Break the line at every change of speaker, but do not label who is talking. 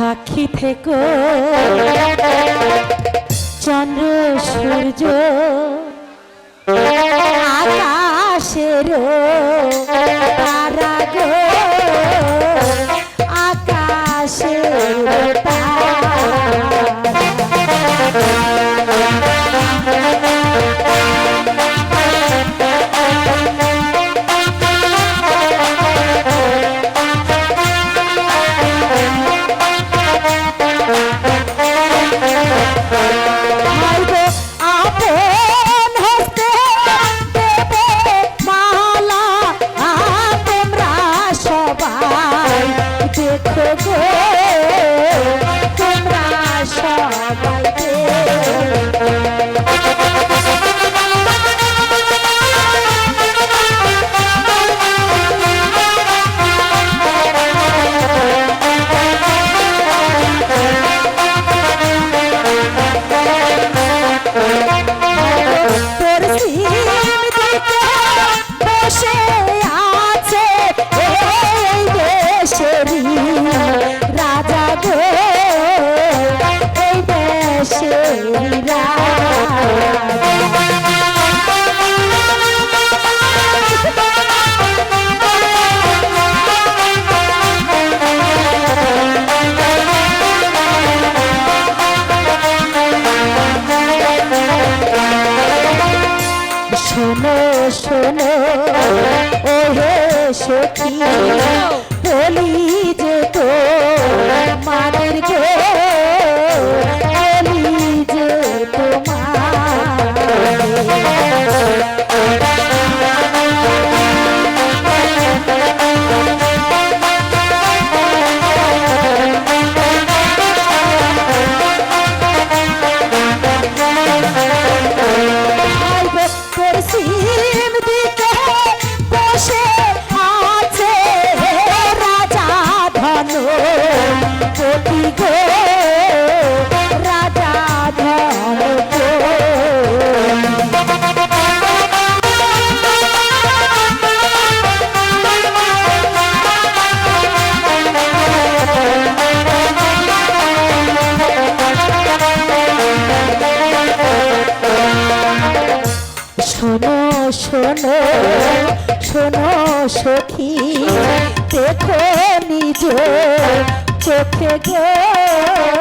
সাক্ষী থেকো। চন্দ্র সূর্য আকাশের তারা গো। আকাশের দেখো গো তোমরা সবাই দেখো। তোর সিম দিকে বসে দেশেরই রাজা গো এই শোনো শোনো ও হে সখী बोली শোনো শোনো সখী দেখো নিজ চোখে গো